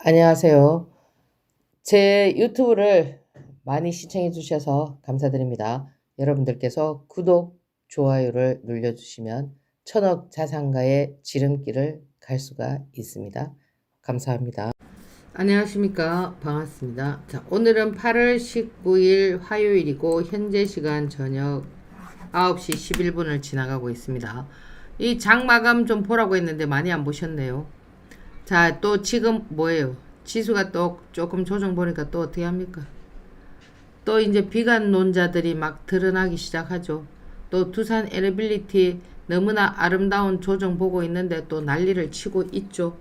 안녕하세요. 제 유튜브를 많이 시청해 주셔서 감사드립니다. 여러분들께서 구독, 좋아요를 눌러주시면 천억 자산가의 지름길을 갈 수가 있습니다. 감사합니다. 안녕하십니까. 반갑습니다. 자, 오늘은 8월 19일 화요일이고, 현재 시간 저녁 9시 11분을 지나가고 있습니다. 이 장 마감 좀 보라고 했는데 많이 안 보셨네요. 자, 또 지금 뭐예요? 지수가 또 조금 조정 보니까 또 어떻게 합니까? 또 이제 비관론자들이 막 드러나기 시작하죠. 또 두산 에너빌리티 너무나 아름다운 조정 보고 있는데 또 난리를 치고 있죠.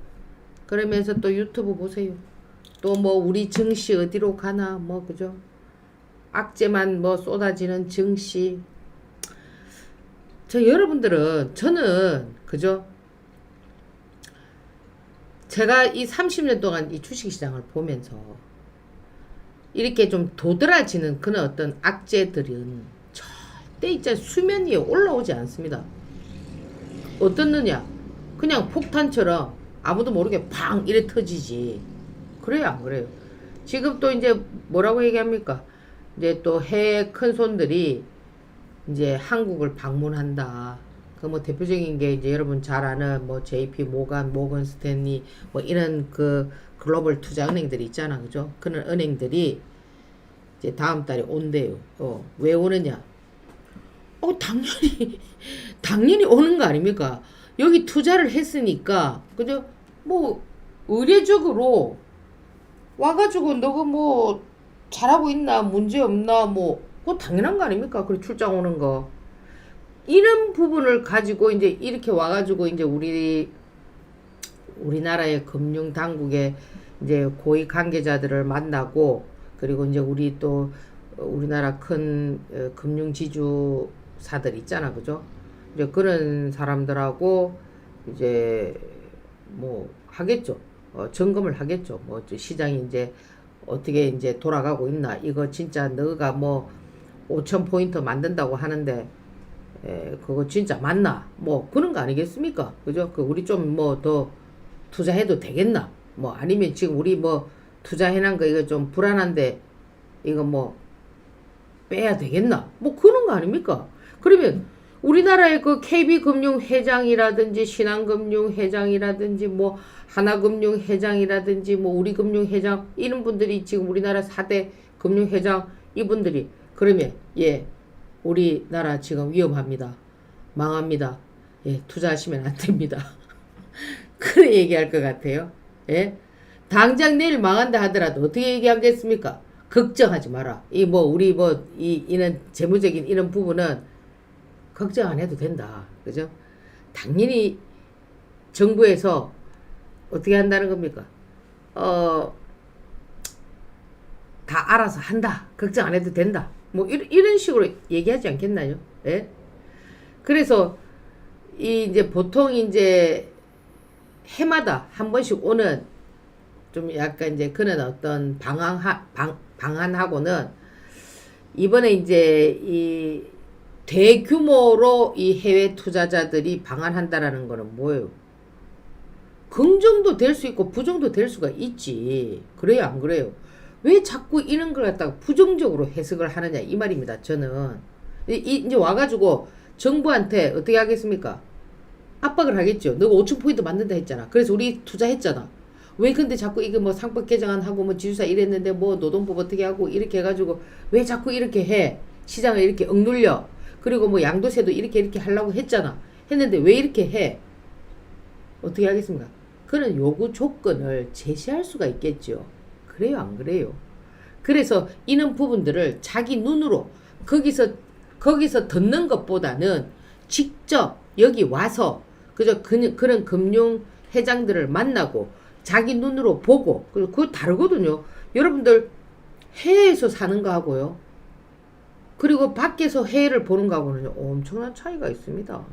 그러면서 또 유튜브 보세요. 또 뭐 우리 증시 어디로 가나 뭐 그죠? 악재만 뭐 쏟아지는 증시. 저 여러분들은 저는 그죠? 제가 이 30년 동안 이 주식시장을 보면서 이렇게 좀 도드라지는 그런 어떤 악재들은 절대 있자 수면 위에 올라오지 않습니다. 어떻느냐? 그냥 폭탄처럼 아무도 모르게 팡 이래 터지지. 그래요, 안 그래요? 지금 또 이제 뭐라고 얘기합니까? 이제 또 해외 큰 손들이 이제 한국을 방문한다. 그 뭐 대표적인 게 이제 여러분 잘 아는 뭐 JP 모간, 모건 스탠리 뭐 이런 그 글로벌 투자 은행들이 있잖아. 그죠? 그런 은행들이 이제 다음 달에 온대요. 어, 왜 오느냐? 어, 당연히 당연히 오는 거 아닙니까? 여기 투자를 했으니까 그죠? 뭐 의례적으로 와가지고 너가 뭐 잘하고 있나 문제 없나 뭐 그거 당연한 거 아닙니까? 그래 출장 오는 거. 이런 부분을 가지고 이제 이렇게 와가지고 이제 우리 우리나라의 금융 당국의 이제 고위 관계자들을 만나고 그리고 이제 우리 또 우리나라 큰 어, 금융 지주사들 있잖아, 그죠? 이제 그런 사람들하고 이제 뭐 하겠죠. 어, 점검을 하겠죠. 뭐 시장이 이제 어떻게 이제 돌아가고 있나. 이거 진짜 너가 뭐 5천 포인트 만든다고 하는데 에, 그거 진짜 맞나? 뭐 그런 거 아니겠습니까? 그죠? 그 우리 좀 뭐 더 투자해도 되겠나? 뭐 아니면 지금 우리 뭐 투자해놓은 거 이거 좀 불안한데 이거 뭐 빼야 되겠나? 뭐 그런 거 아닙니까? 그러면 우리나라의 그 KB금융 회장이라든지 신한금융 회장이라든지 뭐 하나금융 회장이라든지 뭐 우리금융 회장 이런 분들이 지금 우리나라 4대 금융 회장 이분들이 그러면 예 우리나라 지금 위험합니다. 망합니다. 예, 투자하시면 안 됩니다. 그래 얘기할 것 같아요. 예? 당장 내일 망한다 하더라도 어떻게 얘기하겠습니까? 걱정하지 마라. 이 뭐 우리 뭐 이 이런 재무적인 이런 부분은 걱정 안 해도 된다. 그죠? 당연히 정부에서 어떻게 한다는 겁니까? 어, 다 알아서 한다. 걱정 안 해도 된다. 뭐 이런, 이런 식으로 얘기하지 않겠나요? 예? 그래서 이 이제 보통 이제 해마다 한 번씩 오는 좀 약간 이제 그런 어떤 방안 방, 방안하고는 이번에 이제 이 대규모로 이 해외 투자자들이 방한한다라는 거는 뭐예요? 긍정도 될 수 있고 부정도 될 수가 있지. 그래요, 안 그래요? 왜 자꾸 이런 걸 갖다가 부정적으로 해석을 하느냐 이 말입니다. 저는 이, 이제 와가지고 정부한테 어떻게 하겠습니까? 압박을 하겠죠. 너가 5천 포인트 만든다 했잖아. 그래서 우리 투자했잖아. 왜 근데 자꾸 이거 뭐 상법 개정안 하고 뭐 지주사 이랬는데 뭐 노동법 어떻게 하고 이렇게 해가지고 왜 자꾸 이렇게 해? 시장을 이렇게 억눌려. 그리고 뭐 양도세도 이렇게 이렇게 하려고 했잖아. 했는데 왜 이렇게 해? 어떻게 하겠습니까? 그런 요구 조건을 제시할 수가 있겠죠. 그래요, 안 그래요? 그래서 이런 부분들을 자기 눈으로 거기서 거기서 듣는 것보다는 직접 여기 와서 그저 그, 그런 금융 회장들을 만나고 자기 눈으로 보고 그거 다르거든요. 여러분들 해외에서 사는 거하고요. 그리고 밖에서 해외를 보는 거하고는 엄청난 차이가 있습니다.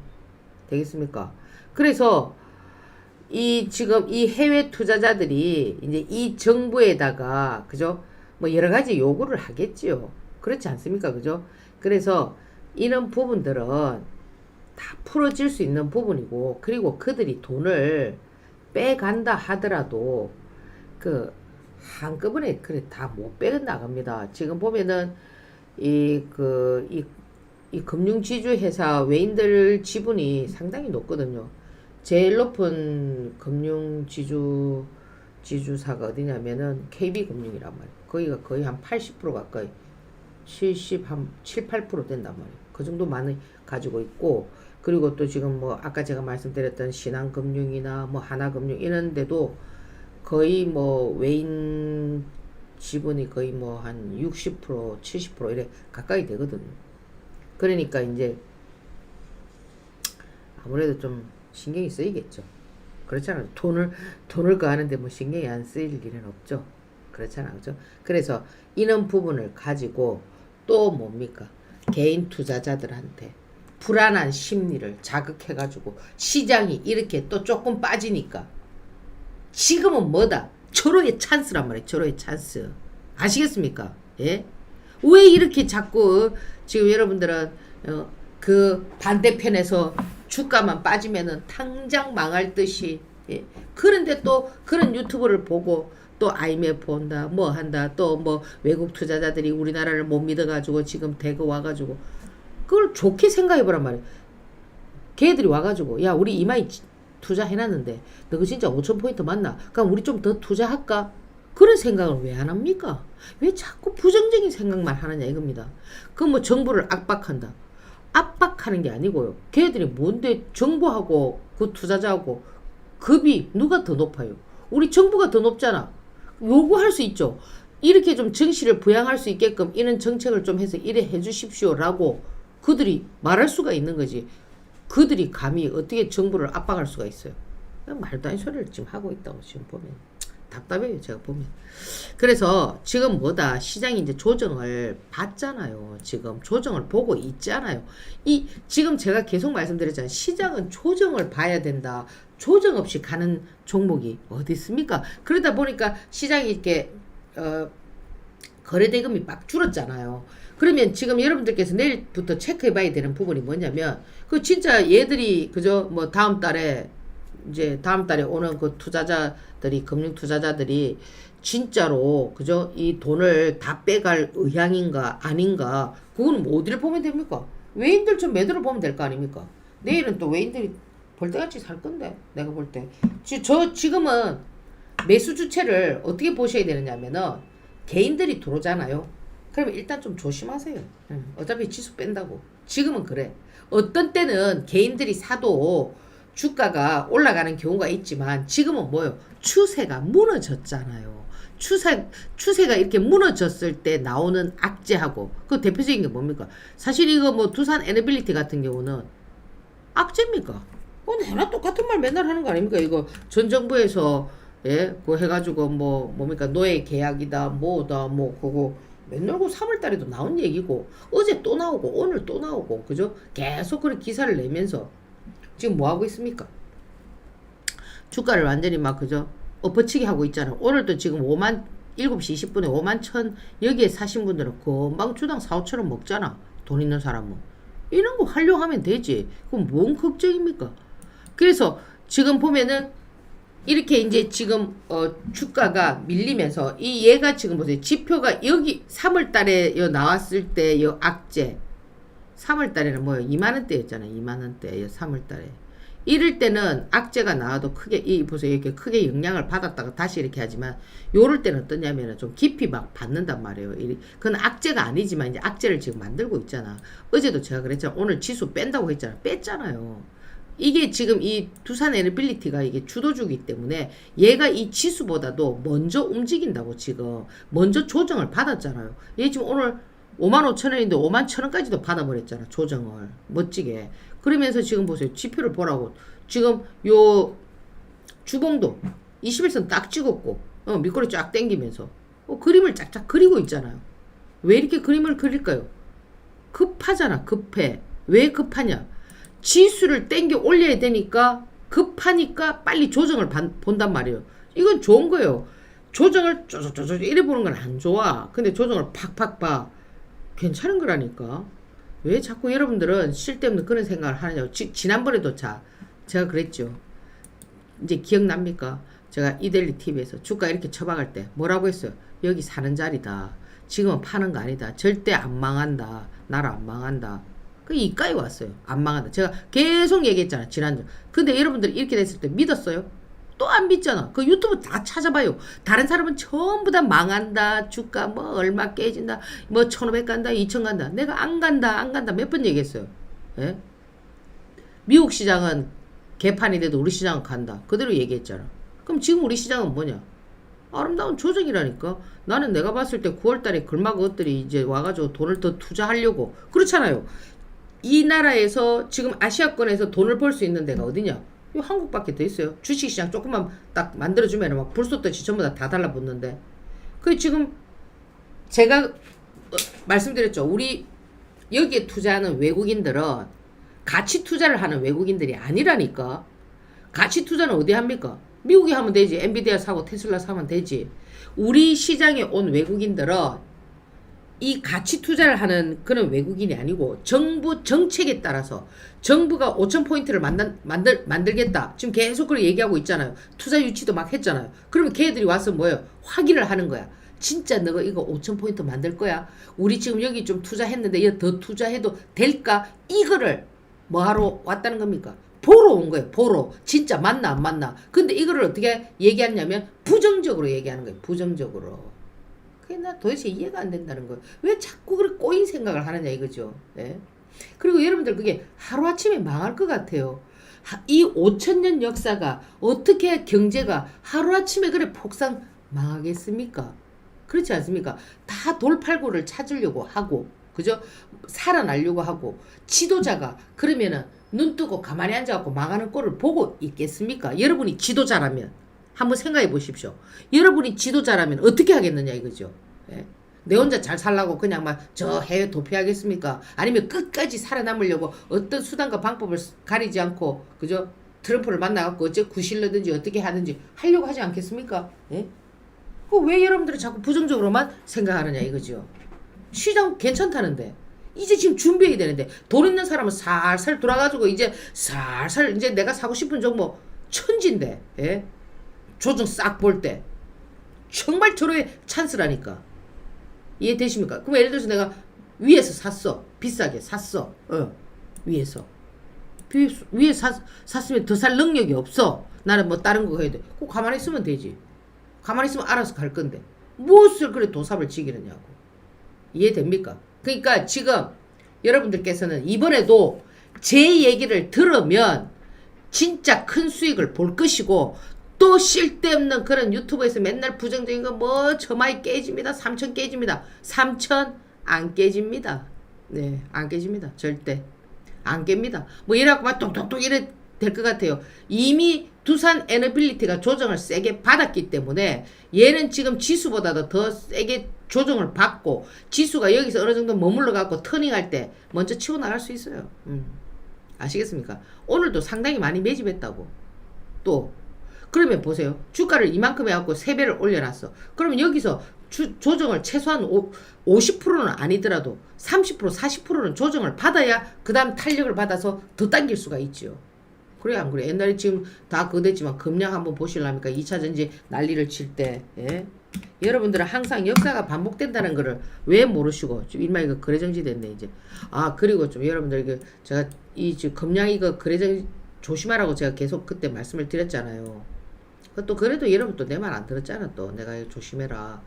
되겠습니까? 그래서 이 지금 이 해외 투자자들이 이제 이 정부에다가 그죠? 뭐 여러 가지 요구를 하겠지요. 그렇지 않습니까? 그죠? 그래서 이런 부분들은 다 풀어질 수 있는 부분이고 그리고 그들이 돈을 빼간다 하더라도 그 한꺼번에 그래 다 못 빼고 나갑니다. 지금 보면은 이 그 이 이 금융 지주 회사 외인들 지분이 상당히 높거든요. 제일 높은 금융 지주 지주사가 어디냐면은 KB금융이란 말이에요. 거기가 거의 한 80% 가까이 70, 한 7, 8% 된단 말이에요. 그 정도 많이 가지고 있고, 그리고 또 지금 뭐, 아까 제가 말씀드렸던 신한금융이나 뭐, 하나금융 이런 데도 거의 뭐, 외인 지분이 거의 뭐, 한 60%, 70% 이래 가까이 되거든요. 그러니까 이제, 아무래도 좀 신경이 쓰이겠죠. 그렇잖아요. 돈을, 돈을 거하는데 뭐 신경이 안 쓰일 일은 없죠. 그렇잖아요. 그죠? 그래서 이런 부분을 가지고 또 뭡니까? 개인 투자자들한테 불안한 심리를 자극해 가지고 시장이 이렇게 또 조금 빠지니까 지금은 뭐다? 절호의 찬스란 말이에요. 절호의 찬스. 아시겠습니까? 예? 왜 이렇게 자꾸 지금 여러분들은 어, 그 반대편에서 주가만 빠지면은 당장 망할 듯이 예. 그런데 또 그런 유튜브를 보고 또 IMF 온다 뭐 한다 또 뭐 외국 투자자들이 우리나라를 못 믿어가지고 지금 대거 와가지고 그걸 좋게 생각해보란 말이야 걔들이 와가지고 야 우리 이마이 지- 투자해놨는데 너그 진짜 5천 포인트 맞나? 그럼 우리 좀 더 투자할까? 그런 생각을 왜 안 합니까? 왜 자꾸 부정적인 생각만 하느냐 이겁니다. 그뭐 정부를 압박한다. 압박하는 게 아니고요. 걔들이 뭔데 정부하고 그 투자자하고 급이 누가 더 높아요? 우리 정부가 더 높잖아. 요구할 수 있죠. 이렇게 좀 정시를 부양할 수 있게끔 이런 정책을 좀 해서 이래 해 주십시오라고 그들이 말할 수가 있는 거지. 그들이 감히 어떻게 정부를 압박할 수가 있어요. 말도 아닌 소리를 지금 하고 있다고 지금 보면 답답해요 제가 보면. 그래서 지금 뭐다 시장이 이제 조정을 받잖아요. 지금 조정을 보고 있잖아요. 이 지금 제가 계속 말씀드렸잖아요. 시장은 조정을 봐야 된다. 조정 없이 가는 종목이 어디 있습니까? 그러다 보니까 시장이 이렇게 어 거래 대금이 막 줄었잖아요. 그러면 지금 여러분들께서 내일부터 체크해 봐야 되는 부분이 뭐냐면 그 진짜 얘들이 그저 뭐 다음 달에 이제 다음 달에 오는 그 투자자 들이 금융 투자자들이 진짜로 그저 이 돈을 다 빼갈 의향인가 아닌가 그거는 뭐 어디를 보면 됩니까? 외인들 좀 매도를 보면 될 거 아닙니까? 내일은 또 외인들이 벌떼같이 살 건데 내가 볼 때. 지- 저 지금은 매수 주체를 어떻게 보셔야 되느냐면은 개인들이 들어오잖아요. 그러면 일단 좀 조심하세요. 응. 어차피 지수 뺀다고. 지금은 그래. 어떤 때는 개인들이 사도 주가가 올라가는 경우가 있지만 지금은 뭐요? 추세가 무너졌잖아요. 추세, 추세가 이렇게 무너졌을 때 나오는 악재하고 그 대표적인 게 뭡니까? 사실 이거 뭐 두산 에너빌리티 같은 경우는 악재입니까? 어, 내나 똑같은 말 맨날 하는 거 아닙니까? 이거 전 정부에서 예, 그거 해가지고 뭐 뭡니까 노예 계약이다 뭐다 뭐 그거 맨날 그 3월 달에도 나온 얘기고 어제 또 나오고 오늘 또 나오고 그죠? 계속 그런 기사를 내면서 지금 뭐 하고 있습니까? 주가를 완전히 막 그죠? 엎어치기 하고 있잖아. 오늘도 지금 5만 7시 20분에 5만 천 여기에 사신 분들은 금방 주당 4, 5천 원 먹잖아. 돈 있는 사람은. 이런 거 활용하면 되지. 그럼 뭔 걱정입니까? 그래서 지금 보면은 이렇게 이제 지금 어 주가가 밀리면서 이 얘가 지금 보세요. 지표가 여기 3월 달에 요 나왔을 때요 악재 3월 달에는 뭐 2만 원대였잖아요. 2만 원대 3월 달에. 이럴 때는 악재가 나와도 크게 이 보세요. 이렇게 크게 영향을 받았다가 다시 이렇게 하지만 요럴 때는 어떠냐면은 좀 깊이 막 받는단 말이에요. 이 그건 악재가 아니지만 이제 악재를 지금 만들고 있잖아. 어제도 제가 그랬잖아. 오늘 지수 뺀다고 했잖아. 뺐잖아요. 이게 지금 이 두산 에너빌리티가 이게 주도주기 때문에 얘가 이 지수보다도 먼저 움직인다고 지금 먼저 조정을 받았잖아요. 얘 지금 오늘 5만 5천 원인데 5만 천 원까지도 받아버렸잖아 조정을. 멋지게. 그러면서 지금 보세요. 지표를 보라고. 지금 요 주봉도 21선 딱 찍었고 어, 밑꼬리 쫙 당기면서. 어, 그림을 쫙쫙 그리고 있잖아요. 왜 이렇게 그림을 그릴까요? 급하잖아 급해. 왜 급하냐? 지수를 땡겨 올려야 되니까 급하니까 빨리 조정을 반- 본단 말이에요. 이건 좋은 거예요. 조정을 쪼쪼쪼쪼 이래 보는 건 안 좋아. 근데 조정을 팍팍 봐 괜찮은 거라니까. 왜 자꾸 여러분들은 쓸데없는 그런 생각을 하느냐고. 지, 지난번에도 자, 제가 그랬죠. 이제 기억납니까? 제가 이델리 TV에서 주가 이렇게 처박을 때 뭐라고 했어요? 여기 사는 자리다. 지금은 파는 거 아니다. 절대 안 망한다. 나라 안 망한다. 그 이까지 왔어요. 안 망한다. 제가 계속 얘기했잖아. 지난주. 근데 여러분들이 이렇게 됐을 때 믿었어요? 또 안 믿잖아. 그 유튜브 다 찾아봐요. 다른 사람은 전부 다 망한다. 주가 뭐 얼마 깨진다. 뭐 천오백 간다. 이천 간다. 내가 안 간다. 안 간다. 몇 번 얘기했어요. 예? 미국 시장은 개판이 돼도 우리 시장은 간다. 그대로 얘기했잖아. 그럼 지금 우리 시장은 뭐냐? 아름다운 조정이라니까. 나는 내가 봤을 때 9월달에 글막 것들이 이제 와가지고 돈을 더 투자하려고 그렇잖아요. 이 나라에서 지금 아시아권에서 돈을 벌 수 있는 데가 어디냐? 이 한국밖에 더 있어요. 주식시장 조금만 딱 만들어주면 막 불꽃듯이 전부 다 다 달라붙는데. 그 지금 제가 어, 말씀드렸죠. 우리 여기에 투자하는 외국인들은 가치 투자를 하는 외국인들이 아니라니까. 가치 투자는 어디 합니까? 미국에 하면 되지. 엔비디아 사고 테슬라 사면 되지. 우리 시장에 온 외국인들은 이 가치 투자를 하는 그런 외국인이 아니고 정부 정책에 따라서 정부가 5천 포인트를 만들, 만들 만들겠다. 지금 계속 그렇게 얘기하고 있잖아요. 투자 유치도 막 했잖아요. 그러면 걔들이 와서 뭐예요? 확인을 하는 거야. 진짜 너가 이거 5천 포인트 만들 거야? 우리 지금 여기 좀 투자했는데 이거 더 투자해도 될까? 이거를 뭐하러 왔다는 겁니까? 보러 온 거예요. 보러. 진짜 맞나 안 맞나. 근데 이거를 어떻게 얘기하냐면 부정적으로 얘기하는 거예요. 부정적으로. 그게 나 도대체 이해가 안 된다는 거예요. 왜 자꾸 그렇게 꼬인 생각을 하느냐 이거죠. 예? 그리고 여러분들 그게 하루아침에 망할 것 같아요. 하- 이 5천년 역사가 어떻게 경제가 하루아침에 그래 폭삭 망하겠습니까? 그렇지 않습니까? 다 돌팔구를 찾으려고 하고 그죠? 살아나려고 하고 지도자가 그러면은 눈 뜨고 가만히 앉아갖고 망하는 꼴을 보고 있겠습니까? 여러분이 지도자라면 한번 생각해 보십시오. 여러분이 지도자라면 어떻게 하겠느냐 이거죠. 예? 내 혼자 잘 살라고 그냥 막 저 해외 도피하겠습니까? 아니면 끝까지 살아남으려고 어떤 수단과 방법을 가리지 않고 그죠? 트럼프를 만나갖고 어째 구실르든지 어떻게 하든지 하려고 하지 않겠습니까? 예? 그왜 여러분들이 자꾸 부정적으로만 생각하느냐 이거죠. 시장 괜찮다는데 이제 지금 준비해야 되는데 돈 있는 사람은 살살 돌아가지고 이제 살살 이제 내가 사고 싶은 종목 천진데 예? 조정 싹 볼 때 정말 저로의 찬스라니까. 이해되십니까? 그럼 예를 들어서 내가 위에서 샀어. 비싸게 샀어. 어 위에서. 위, 위에 샀, 샀으면 더 살 능력이 없어. 나는 뭐 다른 거 해야 돼. 그거 가만히 있으면 되지. 가만히 있으면 알아서 갈 건데. 무엇을 그래 도삽을 지기느냐고. 이해됩니까? 그러니까 지금 여러분들께서는 이번에도 제 얘기를 들으면 진짜 큰 수익을 볼 것이고 또 쓸데없는 그런 유튜브에서 맨날 부정적인 거 뭐 저마이 깨집니다. 3천 깨집니다. 3천 안 깨집니다. 네, 안 깨집니다. 절대. 안 깹니다. 뭐 이래갖고 막 똑똑똑 이래 될 것 같아요. 이미 두산 에너빌리티가 조정을 세게 받았기 때문에 얘는 지금 지수보다도 더 세게 조정을 받고 지수가 여기서 어느 정도 머물러 갖고 터닝할 때 먼저 치고 나갈 수 있어요. 음. 아시겠습니까? 오늘도 상당히 많이 매집했다고. 또 그러면 보세요. 주가를 이만큼 해갖고 3배를 올려놨어. 그러면 여기서 주, 조정을 최소한 오, 50%는 아니더라도 30% 40%는 조정을 받아야 그 다음 탄력을 받아서 더 당길 수가 있지요. 그래 안 그래? 옛날에 지금 다 그거 됐지만 금량 한번 보실랍니까? 2차 전지 난리를 칠 때. 예? 여러분들은 항상 역사가 반복된다는 거를 왜 모르시고 지금 일마 이거 거래정지 됐네 이제. 아 그리고 좀 여러분들 이거 제가 이 지금 금량 이거 거래정 조심하라고 제가 계속 그때 말씀을 드렸잖아요. 그또 그래도 여러분 또 내 말 안 들었잖아 또 내가 조심해라.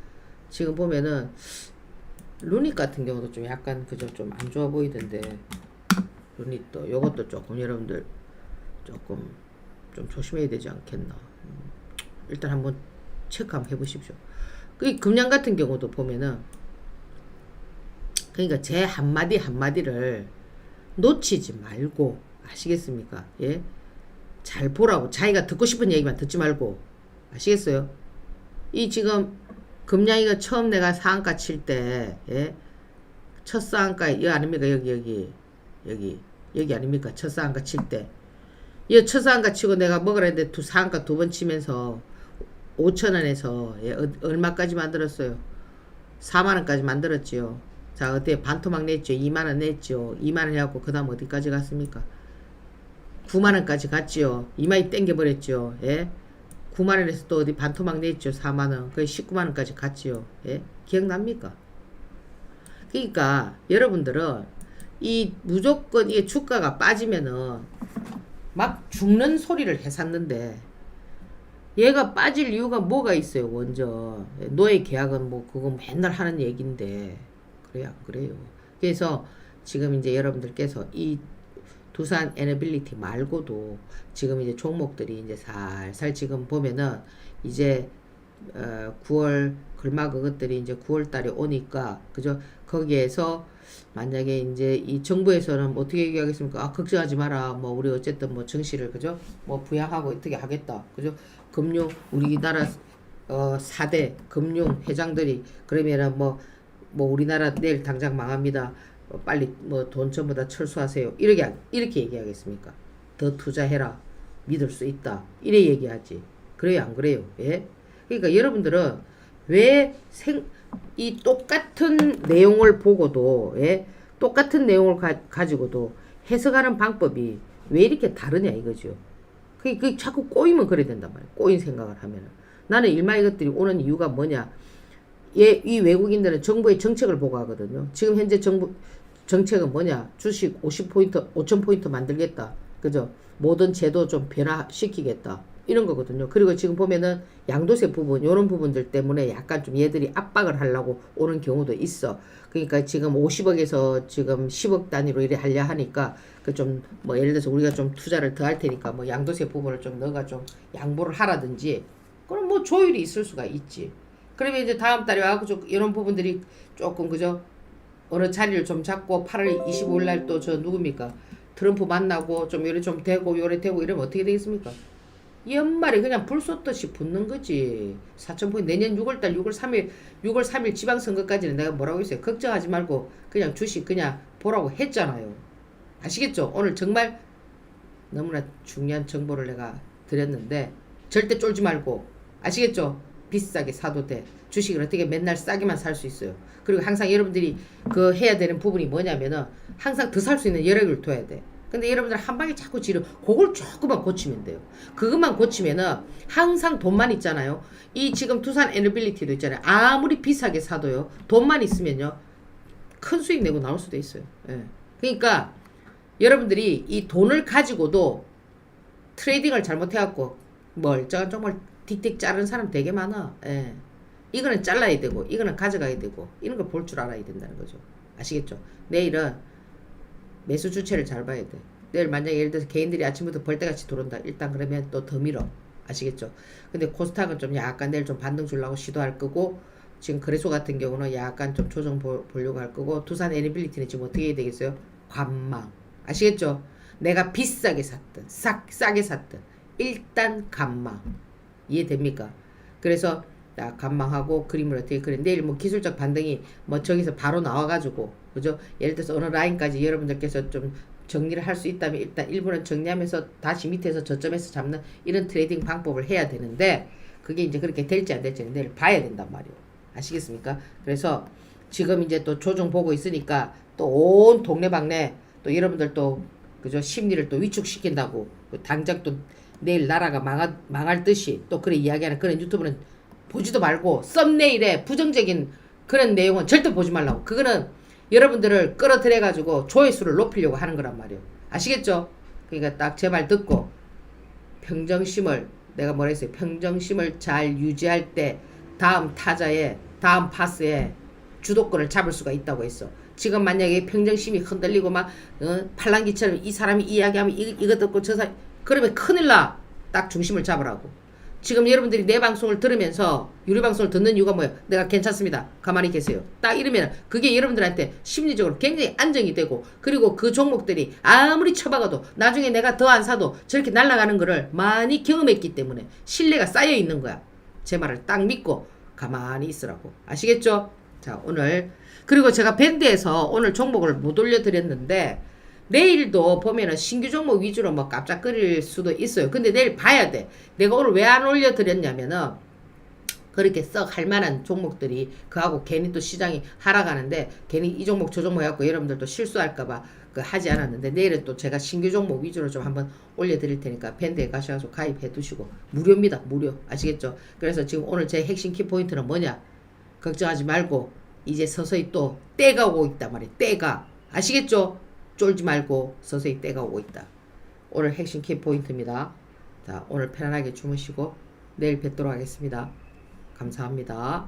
지금 보면은 루닛 같은 경우도 좀 약간 그저 좀 안 좋아 보이던데 루닛 도 요것도 조금 여러분들 조금 좀 조심해야 되지 않겠나. 음, 일단 한번 체크 한번 해보십시오. 그 금양 같은 경우도 보면은 그러니까 제 한마디 한마디를 놓치지 말고 아시겠습니까? 예? 잘 보라고 자기가 듣고 싶은 얘기만 듣지 말고 아시겠어요? 이 지금 금양이가 처음 내가 상한가 칠때 예? 첫 상한가 여기 아닙니까 여기 여기 여기 여기 아닙니까 첫 상한가 칠때 이 첫 상한가 치고 내가 먹으라 했는데 두 상한가 두 번 치면서 5천 원에서 예, 어- 얼마까지 만들었어요? 4만 원까지 만들었지요. 자 어때 반토막 냈죠? 2만 원 냈죠. 2만 원 해갖고 그 다음 어디까지 갔습니까? 9만 원까지 갔지요. 이마이 땡겨 버렸죠. 예? 9만 원에서 또 어디 반토막 냈죠. 4만 원. 거의 19만 원까지 갔지요. 예? 기억납니까? 그러니까 여러분들은 이 무조건 이게 주가가 빠지면은 막 죽는 소리를 해 샀는데 얘가 빠질 이유가 뭐가 있어요 먼저 노예 계약은 뭐 그거 맨날 하는 얘기인데 그래요 안 그래요 그래서 지금 이제 여러분들께서 이 두산 에너빌리티 말고도 지금 이제 종목들이 이제 살살 지금 보면은 이제 어 9월 글마 그것들이 이제 9월 달에 오니까 그죠 거기에서 만약에 이제 이 정부에서는 뭐 어떻게 얘기하겠습니까? 아 걱정하지 마라. 뭐 우리 어쨌든 뭐 정시를 그죠? 뭐 부양하고 어떻게 하겠다. 그죠? 금융 우리나라 어 4대 금융 회장들이 그러면은 뭐뭐 우리나라 내일 당장 망합니다. 어, 빨리 뭐 돈 전부 다 철수하세요. 이렇게 하- 이렇게 얘기하겠습니까? 더 투자해라. 믿을 수 있다. 이래 얘기하지. 그래요 안 그래요? 예? 그러니까 여러분들은 왜 생 이 똑같은 내용을 보고도 예? 똑같은 내용을 가, 가지고도 해석하는 방법이 왜 이렇게 다르냐 이거죠. 그, 그 자꾸 꼬이면 그래야 된단 말이야. 꼬인 생각을 하면은. 나는 일마 이것들이 오는 이유가 뭐냐. 얘, 이 외국인들은 정부의 정책을 보고 하거든요. 지금 현재 정부 정책은 뭐냐. 주식 50포인트, 5,000포인트 만들겠다. 그죠? 모든 제도 좀 변화시키겠다. 이런 거거든요. 그리고 지금 보면은 양도세 부분, 요런 부분들 때문에 약간 좀 얘들이 압박을 하려고 오는 경우도 있어. 그러니까 지금 50억에서 지금 10억 단위로 이래 하려 하니까 그 좀 뭐 예를 들어서 우리가 좀 투자를 더 할 테니까 뭐 양도세 부분을 좀 너가 좀 양보를 하라든지 그럼 뭐 조율이 있을 수가 있지. 그러면 이제 다음 달에 좀 이런 부분들이 조금 그죠? 어느 자리를 좀 잡고 8월 25일 날 또 저 누굽니까? 트럼프 만나고 좀 요래 좀 되고 요래 되고 이러면 어떻게 되겠습니까? 연말에 그냥 불 쏟듯이 붙는 거지. 4천 포인 내년 6월달 6월 3일 6월 3일 지방선거까지는 내가 뭐라고 했어요. 걱정하지 말고 그냥 주식 그냥 보라고 했잖아요. 아시겠죠? 오늘 정말 너무나 중요한 정보를 내가 드렸는데 절대 쫄지 말고 아시겠죠? 비싸게 사도 돼. 주식을 어떻게 맨날 싸게만 살 수 있어요. 그리고 항상 여러분들이 그 해야 되는 부분이 뭐냐면은 항상 더 살 수 있는 여력을 둬야 돼. 근데 여러분들 한 방에 자꾸 지르 그걸 조금만 고치면 돼요. 그것만 고치면은 항상 돈만 있잖아요. 이 지금 두산 에너빌리티도 있잖아요. 아무리 비싸게 사도요. 돈만 있으면요. 큰 수익 내고 나올 수도 있어요. 예. 그러니까 여러분들이 이 돈을 가지고도 트레이딩을 잘못해갖고 멀쩡한 정말 틱틱 자르는 사람 되게 많아. 예. 이거는 잘라야 되고, 이거는 가져가야 되고, 이런 걸 볼 줄 알아야 된다는 거죠. 아시겠죠? 내일은 매수 주체를 잘 봐야 돼. 내일 만약에 예를 들어서 개인들이 아침부터 벌떼같이 들어온다. 일단 그러면 또 더 밀어. 아시겠죠? 근데 코스닥은 좀 약간 내일 좀 반등 주려고 시도할 거고, 지금 거래소 같은 경우는 약간 좀 조정 보, 보려고 할 거고, 두산 에너빌리티는 지금 어떻게 해야 되겠어요? 관망. 아시겠죠? 내가 비싸게 샀든, 싸, 싸게 샀든, 일단 관망. 이해됩니까? 그래서 나 간망하고 그림을 어떻게 그려 내일 뭐 기술적 반등이 뭐 저기서 바로 나와가지고 그죠? 예를 들어서 어느 라인까지 여러분들께서 좀 정리를 할 수 있다면 일단 일부는 정리하면서 다시 밑에서 저점에서 잡는 이런 트레이딩 방법을 해야 되는데 그게 이제 그렇게 될지 안 될지는 내일 봐야 된단 말이에요 아시겠습니까? 그래서 지금 이제 또 조정 보고 있으니까 또 온 동네방네 또 여러분들 또 그죠? 심리를 또 위축시킨다고 그 당장 또 내일 나라가 망하, 망할 듯이 또 그런 이야기하는 그런 유튜브는 보지도 말고 썸네일에 부정적인 그런 내용은 절대 보지 말라고. 그거는 여러분들을 끌어들여 가지고 조회수를 높이려고 하는 거란 말이에요. 아시겠죠? 그러니까 딱 제 말 듣고 평정심을 내가 뭐라 했어요? 평정심을 잘 유지할 때 다음 타자에 다음 파스에 주도권을 잡을 수가 있다고 했어. 지금 만약에 평정심이 흔들리고 막 어, 팔랑기처럼 이 사람이 이야기하면 이, 이거 듣고 저 사람 그러면 큰일 나. 딱 중심을 잡으라고. 지금 여러분들이 내 방송을 들으면서 유리 방송을 듣는 이유가 뭐예요? 내가 괜찮습니다. 가만히 계세요. 딱 이러면 그게 여러분들한테 심리적으로 굉장히 안정이 되고 그리고 그 종목들이 아무리 쳐박아도 나중에 내가 더 안 사도 저렇게 날아가는 거를 많이 경험했기 때문에 신뢰가 쌓여 있는 거야. 제 말을 딱 믿고 가만히 있으라고. 아시겠죠? 자, 오늘 그리고 제가 밴드에서 오늘 종목을 못 올려드렸는데 내일도 보면은 신규 종목 위주로 뭐 깜짝거릴 수도 있어요. 근데 내일 봐야 돼. 내가 오늘 왜 안 올려드렸냐면은 그렇게 썩 할 만한 종목들이 그하고 괜히 또 시장이 하락하는데 괜히 이 종목 저 종목 해갖고 여러분들도 실수할까봐 그 하지 않았는데 내일은 또 제가 신규 종목 위주로 좀 한번 올려드릴 테니까 밴드에 가셔서 가입해 두시고 무료입니다 무료 아시겠죠? 그래서 지금 오늘 제 핵심 키포인트는 뭐냐? 걱정하지 말고 이제 서서히 또 때가 오고 있단 말이에요. 때가 아시겠죠? 쫄지 말고 서서히 때가 오고 있다. 오늘 핵심 키포인트입니다. 자 오늘 편안하게 주무시고 내일 뵙도록 하겠습니다. 감사합니다.